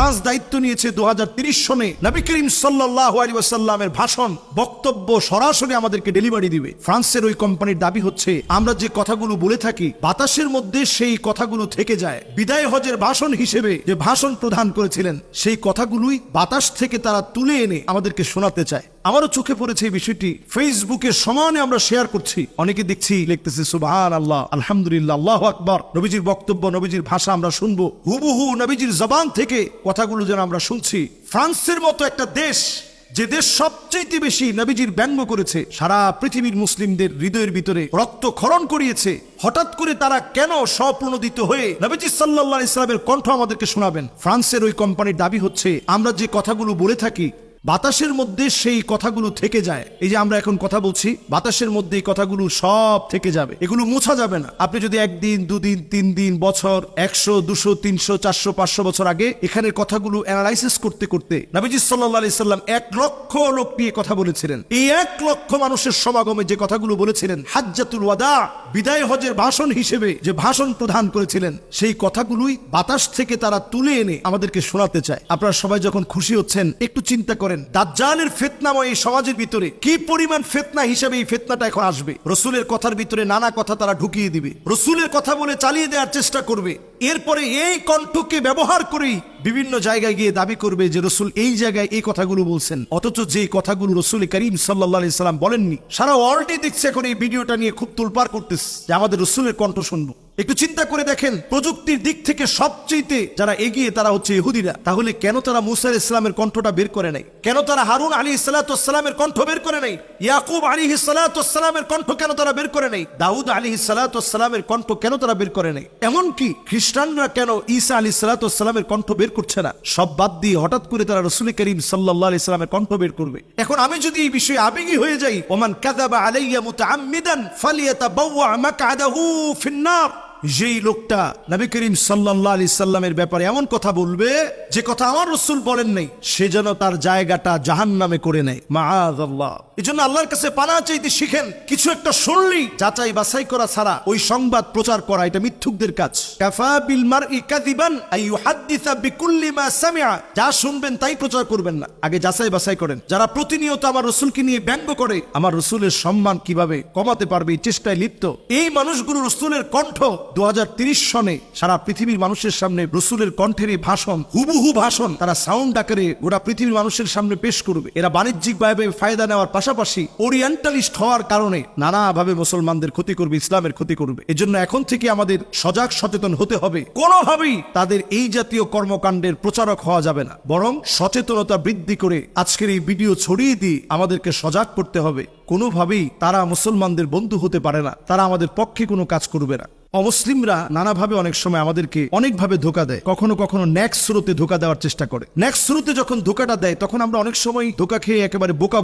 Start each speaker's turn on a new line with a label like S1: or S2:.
S1: France দায়িত্ব নিয়েছে দু সনে নবী করিম সাল্লাহ আলী ভাষণ, বক্তব্য সরাসরি আমাদেরকে ডেলিভারি দিবে। ফ্রান্সের ওই কোম্পানির দাবি হচ্ছে, আমরা যে কথাগুলো বলে থাকি, বাতাসের মধ্যে সেই কথাগুলো থেকে যায়। বিদায় হজের ভাষণ হিসেবে যে ভাষণ প্রদান করেছিলেন, সেই কথাগুলোই বাতাস থেকে তারা তুলে এনে আমাদেরকে শোনাতে চায়। আমারও চোখে পড়েছে এই বিষয়টি। ফেসবুকে সমানে আমরা শেয়ার করছি। অনেকে দেখছি, লিখতেছে সুবহান আল্লাহ আলহামদুলিল্লাহ আকবর। নবীজির বক্তব্য, নবীজির ভাষা আমরা শুনব। হুবহু নবীজির জবান থেকে কথাগুলো যেন আমরা শুনছি। ফ্রান্সের মতো একটা দেশ, যে দেশ সবচেয়ে বেশি নবীজির ব্যঙ্গ করেছে, সারা পৃথিবীর মুসলিমদের হৃদয়ের ভিতরে রক্ত খরণ করিয়েছে, হঠাৎ করে তারা কেন স্বপ্রণোদিত হয়ে নবীজি সাল্লাহ ইসলামের কণ্ঠ আমাদেরকে শোনাবেন? ফ্রান্সের ওই কোম্পানির দাবি হচ্ছে, আমরা যে কথাগুলো বলে থাকি বাতাসের মধ্যে সেই কথাগুলো থেকে যায়। এই যে আমরা এখন কথা বলছি, বাতাসের মধ্যে এই কথাগুলো সব থেকে যাবে। এগুলো মোছা যাবে না। আপনি যদি একদিন, দুদিন, তিন দিন, বছর, একশো, দুশো, তিনশো, চারশো, পাঁচশো বছর আগে এখানের কথাগুলো অ্যানালাইসিস করতে করতে নবীজি সাল্লাহ সাল্লাম এক লক্ষ লোক নিয়ে কথা বলেছিলেন। এই এক লক্ষ মানুষের সমাগমে যে কথাগুলো বলেছিলেন, হাজ্জাতুল ওয়াদা বিদায় হজের ভাষণ হিসেবে যে ভাষণ প্রদান করেছিলেন, সেই কথাগুলোই বাতাস থেকে তারা তুলে এনে আমাদেরকে শোনাতে চায়। আপনারা সবাই যখন খুশি হচ্ছেন, একটু চিন্তা করেন, দাজ্জালের ফেতনাময় এই সমাজের ভিতরে কি পরিমাণ ফেতনা হিসেবে এই ফেতনাটা এখন আসবে? রসুলের কথার ভিতরে নানা কথা তারা ঢুকিয়ে দিবে। রসুলের কথা বলে চালিয়ে দেওয়ার চেষ্টা করবে। এরপরে এই কণ্ঠকে ব্যবহার করেই বিভিন্ন জায়গায় গিয়ে দাবি করবে যে রসুল এই জায়গায় এই কথাগুলো বলছেন। অথচ যে কথাগুলো রসুল করিম সাল্লাহ সাল্লাম বলেননি, সারা ওয়ার্ল্ডে দেখছে এখন এই ভিডিওটা নিয়ে খুব তুলপার করতেছে যে আমাদের রসুলের কণ্ঠ শুনব। একটু চিন্তা করে দেখেন, প্রযুক্তির দিক থেকে সবচেয়ে যারা এগিয়ে তারা হচ্ছে ইহুদিরা। তাহলে কেন তারা মুসার ইসলামের কণ্ঠটা বের করে নাই? কেন তারা হারুন আলী সালাতামের কণ্ঠ বের করে নাই? ইয়াকুব আলী সালাতামের কণ্ঠ কেন তারা বের করে নাই? দাউদ আলী সালাতামের কণ্ঠ কেন তারা বের করে নাই? এমনকি খ্রিস্টানরা কেন ঈসা আলী সালাতামের কণ্ঠ বের করছে না? সব বাদ দিয়ে হঠাৎ করে তারা রসুল করিম সাল্লাহ ইসলামের কণ্ঠ বের করবে। এখন আমি যদি এই বিষয়ে আবেগী হয়ে যাই, ওমান কাদাবা আলাইয়া মুতাআম্মিদান ফালিয়াতাবাওয়া মাকআদাহু ফিন্নার যেই লোকটা নবী করিম সাল্লাহ আলি সাল্লামের ব্যাপারে এমন কথা বলবে, যে কথা আমার রসুল বলেন নাই, সে যেন তার জায়গাটা জাহান নামে করে নেয়। মাআল্লাহ এই জন্য আল্লাহর কাছে পানা চাইতে শিখেন, কিছু একটা শুনলি যাচাই বাছাই করা ছাড়া ওই সংবাদ প্রচার করা, এটা মিথ্যুকদের কাজ। কাফা বিল মারই কাযিবান আই ইউহাদ্দিসা বিকুল্লি মা সামিআ। যা শুনবেন তাই প্রচার করবেন না। আগে যাচাই বাছাই করেন। যারা প্রতিনিয়ত আমার রসুলকে নিয়ে ব্যঙ্গ করে, আমার রসুলের সম্মান কীভাবে কমাতে পারবে চেষ্টায় লিপ্ত। এই মানুষগুলো রসুলের কণ্ঠ দু সনে সারা পৃথিবীর মানুষের সামনে রসুলের কণ্ঠের ভাষণ, হুবহু ভাষণ, তারা সাউন্ড আকারে গোটা পৃথিবীর মানুষের সামনে পেশ করবে। এরা বাণিজ্যিক ভাবে ফায়দা নেওয়ার পাশাপাশি ওরিয়েন্টালিস্ট হওয়ার কারণে নানাভাবে মুসলমানদের ক্ষতি করবে, ইসলামের ক্ষতি করবে। এজন্য এখন থেকে আমাদের সজাগ সচেতন হতে হবে। কোনোভাবেই তাদের এই জাতীয় কর্মকাণ্ডের প্রচারক হওয়া যাবে না। বরং সচেতনতা বৃদ্ধি করে আজকের এই ভিডিও ছড়িয়ে দিয়ে আমাদেরকে সজাগ করতে হবে। কোনোভাবেই তারা মুসলমানদের বন্ধু হতে পারে না। তারা আমাদের পক্ষে কোনো কাজ করবে না। অমুসলিমরা নানাভাবে অনেক সময় আমাদেরকে অনেকভাবে ধোকা দেয়। কখনো কখনো নেক্সট স্রোতে ধোকা দেওয়ার চেষ্টা করে। নেক্সট স্রোতে যখন ধোকাটা দেয়, তখন আমরা অনেক সময় ধোকা খেয়ে একেবারে বোকা